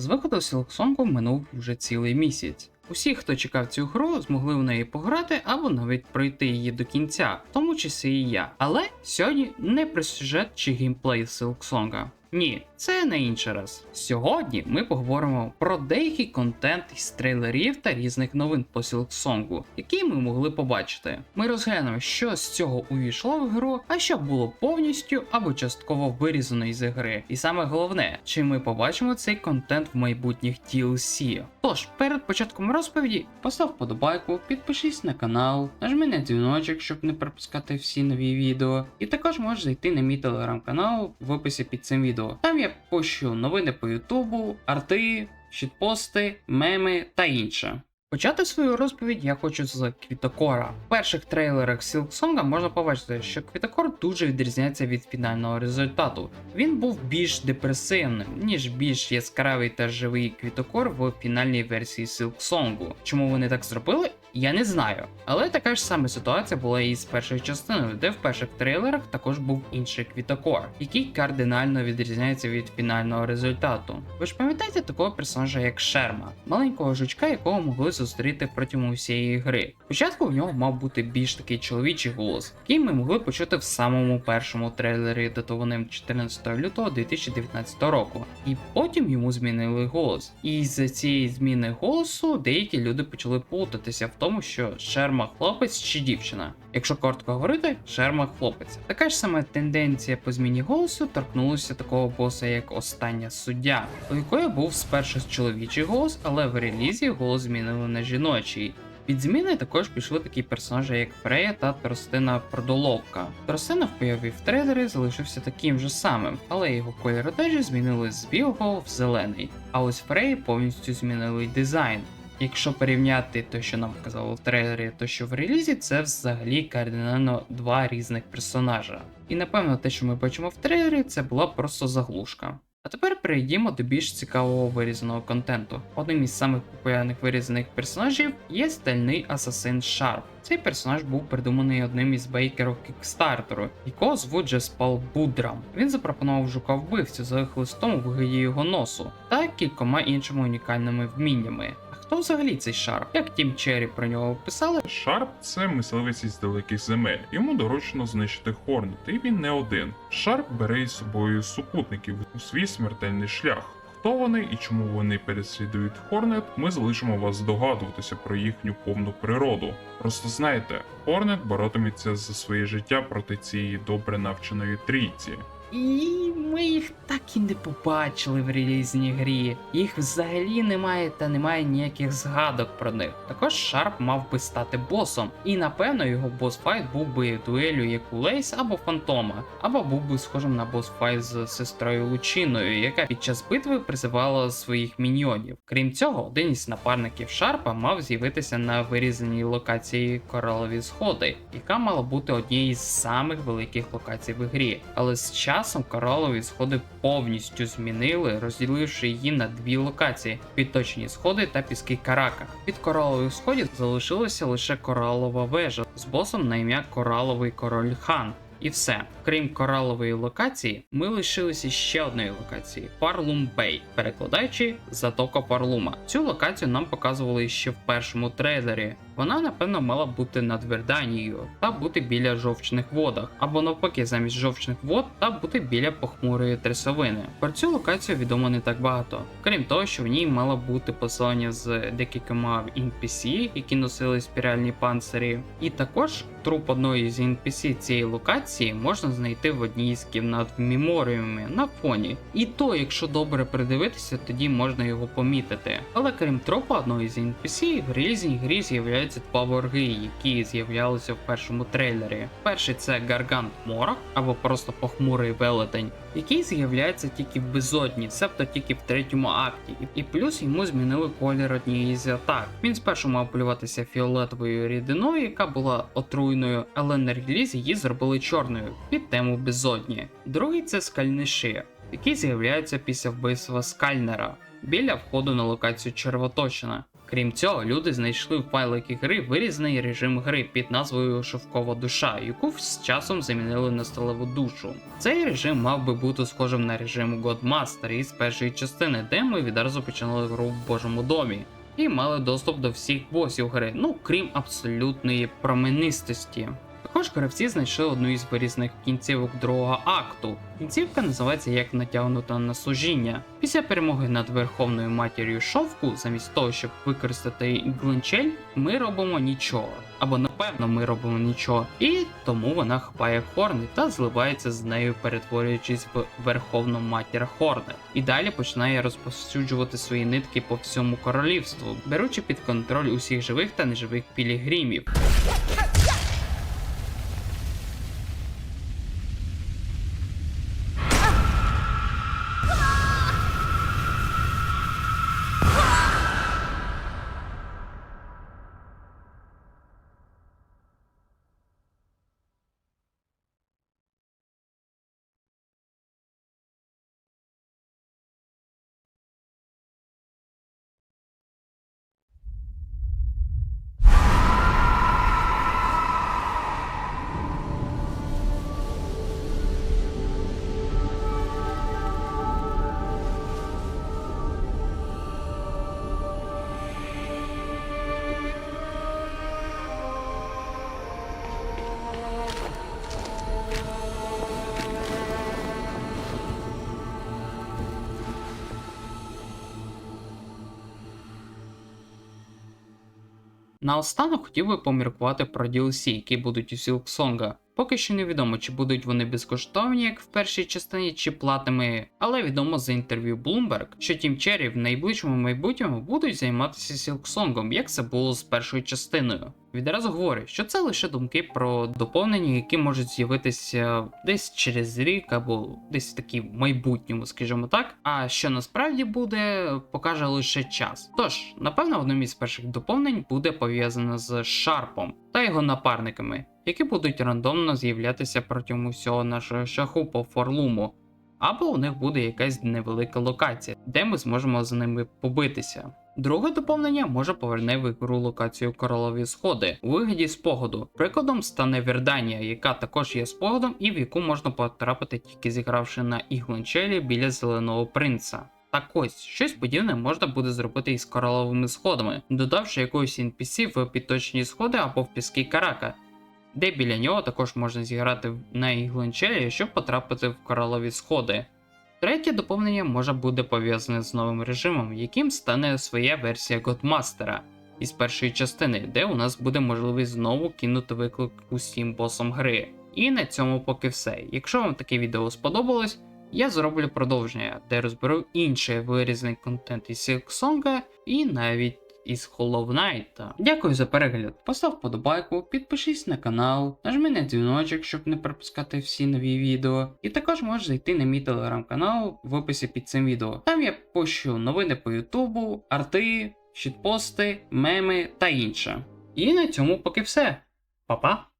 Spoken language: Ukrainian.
З виходу Сілксонгу минув вже цілий місяць. Усі, хто чекав цю гру, змогли в неї пограти або навіть пройти її до кінця, в тому числі і я. Але сьогодні не про сюжет чи геймплей Силксонга. Ні, це на інший раз. Сьогодні ми поговоримо про деякий контент із трейлерів та різних новин по Сілксонгу, які ми могли побачити. Ми розглянемо, що з цього увійшло в гру, а що було повністю або частково вирізано із гри. І саме головне, чи ми побачимо цей контент в майбутніх DLC. Тож, перед початком розповіді, постав вподобайку, підпишись на канал, нажми на дзвіночок, щоб не пропускати всі нові відео. І також можеш зайти на мій телеграм-канал в описі під цим відео. Там я пощу новини по Ютубу, арти, щитпости, меми та інше. Почати свою розповідь я хочу з Квітокора. В перших трейлерах Silksong можна побачити, що Квітокор дуже відрізняється від фінального результату. Він був більш депресивним, ніж більш яскравий та живий Квітокор в фінальній версії Silksong. Чому вони так зробили? Я не знаю. Але така ж сама ситуація була і з першою частиною, де в перших трейлерах також був інший квітокор, який кардинально відрізняється від фінального результату. Ви ж пам'ятаєте такого персонажа, як Шерма, маленького жучка, якого могли зустріти протягом усієї гри. Спочатку в нього мав бути більш такий чоловічий голос, який ми могли почути в самому першому трейлері, датованим 14 лютого 2019 року, і потім йому змінили голос. І з цієї зміни голосу деякі люди почали плутатися в тому, що Шерма хлопець чи дівчина. Якщо коротко говорити, Шерма хлопець. Така ж сама тенденція по зміні голосу торкнулася такого боса, як остання суддя, у якої був спершу чоловічий голос, але в релізі голос змінили на жіночий. Під зміни також пішли такі персонажі, як Фрея та Тростина Продоловка. Тростина в появі в трейлері залишився таким же самим, але його колір одежі змінили з білого в зелений. А ось Фреї повністю змінили дизайн. Якщо порівняти те, що нам показали в трейлері, то що в релізі, це взагалі кардинально два різних персонажа. І напевно те, що ми бачимо в трейлері, це була просто заглушка. А тепер перейдімо до більш цікавого вирізаного контенту. Одним із самих популярних вирізаних персонажів є стальний асасин Шарп. Цей персонаж був придуманий одним із бейкерів кікстартеру, якого звуть Джеспал Будрам. Він запропонував жука вбивцю за хлистом у вигляді його носу та кількома іншими унікальними вміннями. А хто взагалі цей шарп? Як Тім Черрі про нього описали, Шарп це мисливець із далеких земель. Йому доручено знищити Хорнет, і він не один. Шарп бере із собою супутників у свій смертельний шлях. Хто вони і чому вони переслідують Хорнет, ми залишимо вас здогадуватися про їхню повну природу. Просто знайте, Хорнет боротиметься за своє життя проти цієї добре навченої трійці. І ми їх так і не побачили в релізній грі. Їх взагалі немає та немає ніяких згадок про них. Також Шарп мав би стати босом, і напевно його босфайт був би дуелю як у Лейс або Фантома, або був би схожим на босфайт з сестрою Лучиною, яка під час битви призивала своїх міньйонів. Крім цього, один із напарників Шарпа мав з'явитися на вирізаній локації Коралові Сходи, яка мала бути однією з самих великих локацій в грі. Але з часом коралові сходи повністю змінили, розділивши її на дві локації: підточні сходи та піски Карака. Під коралових сходів залишилася лише коралова вежа з босом на ім'я Кораловий Король Хан. І все, крім коралової локації, ми лишилися ще одної локації Парлум Бей, перекладаючи Затока Парлума. Цю локацію нам показували ще в першому трейлері. Вона, напевно, мала бути над Верданією та бути біля жовчних водах, або навпаки, замість жовчних вод та бути біля похмурої трясовини. Про цю локацію відомо не так багато, крім того, що в ній мало бути поселення з декількома NPC, які носили спіральні панцирі, і також труп одної з NPC цієї локації можна знайти в одній з кімнат в меморіумі на фоні. І то, якщо добре придивитися, тоді можна його помітити. Але крім трупа одної з NPC, в релізній грі з'являються два ворги, які з'являлися в першому трейлері. Перший це Гаргант Морок або просто похмурий велетень, який з'являється тільки в безодні, себто тільки в третьому акті, і плюс йому змінили колір однієї з атак. Він спершу мав полюватися фіолетовою рідиною, яка була отруйною, але на релізі її зробили чорною під тему безодні. Другий це скальний шия, який з'являється після вбивства скальнера біля входу на локацію Червоточина. Крім цього, люди знайшли в файлики гри вирізаний режим гри під назвою Шовкова душа, яку з часом замінили на сталеву душу. Цей режим мав би бути схожим на режим Godmaster із першої частини, де ми відразу починали гру в Божому домі. І мали доступ до всіх босів гри, ну крім абсолютної променистості. Також гравці знайшли одну із вирізних кінцівок другого акту. Кінцівка називається як натягнута на служіння. Після перемоги над Верховною матір'ю Шовку, замість того, щоб використати глинчель, ми робимо нічого. Або напевно ми робимо нічого. І тому вона хапає Хорни та зливається з нею, перетворюючись в Верховну матір Хорнет. І далі починає розповсюджувати свої нитки по всьому королівству, беручи під контроль усіх живих та неживих пілігримів. Наостанок хотів би поміркувати про DLC, які будуть у Silksong. Поки що невідомо, чи будуть вони безкоштовні, як в першій частині, чи платними, але відомо за інтерв'ю Bloomberg, що Тім Черрі в найближчому майбутньому будуть займатися Сілксонгом, як це було з першою частиною. Відразу говорю, що це лише думки про доповнення, які можуть з'явитися десь через рік або десь такі в майбутньому, скажімо так. А що насправді буде, покаже лише час. Тож, напевно, одним із перших доповнень буде пов'язано з Шарпом та його напарниками, які будуть рандомно з'являтися протягом усього нашого шляху по форлуму. Або у них буде якась невелика локація, де ми зможемо з ними побитися. Друге доповнення може поверне в ігру локацію Королові Сходи у вигляді спогаду. Прикладом стане Верданія, яка також є спогадом і в яку можна потрапити тільки зігравши на Іглончелі біля зеленого принца. Так ось, щось подібне можна буде зробити із кораловими сходами, додавши якогось NPC в підточні сходи або в піски Карака, де біля нього також можна зіграти на іглончелі, щоб потрапити в коралові сходи. Третє доповнення може буде пов'язане з новим режимом, яким стане своя версія Godmaster із першої частини, де у нас буде можливість знову кинути виклик усім босам гри. І на цьому поки все. Якщо вам таке відео сподобалось, я зроблю продовження, де розберу інший вирізаний контент із Silksong і навіть із Hollow Knight. Дякую за перегляд. Постав вподобайку, підпишись на канал, нажми на дзвіночок, щоб не пропускати всі нові відео. І також можеш зайти на мій телеграм-канал в описі під цим відео. Там я пощу новини по Ютубу, арти, щитпости, меми та інше. І на цьому поки все. Па-па!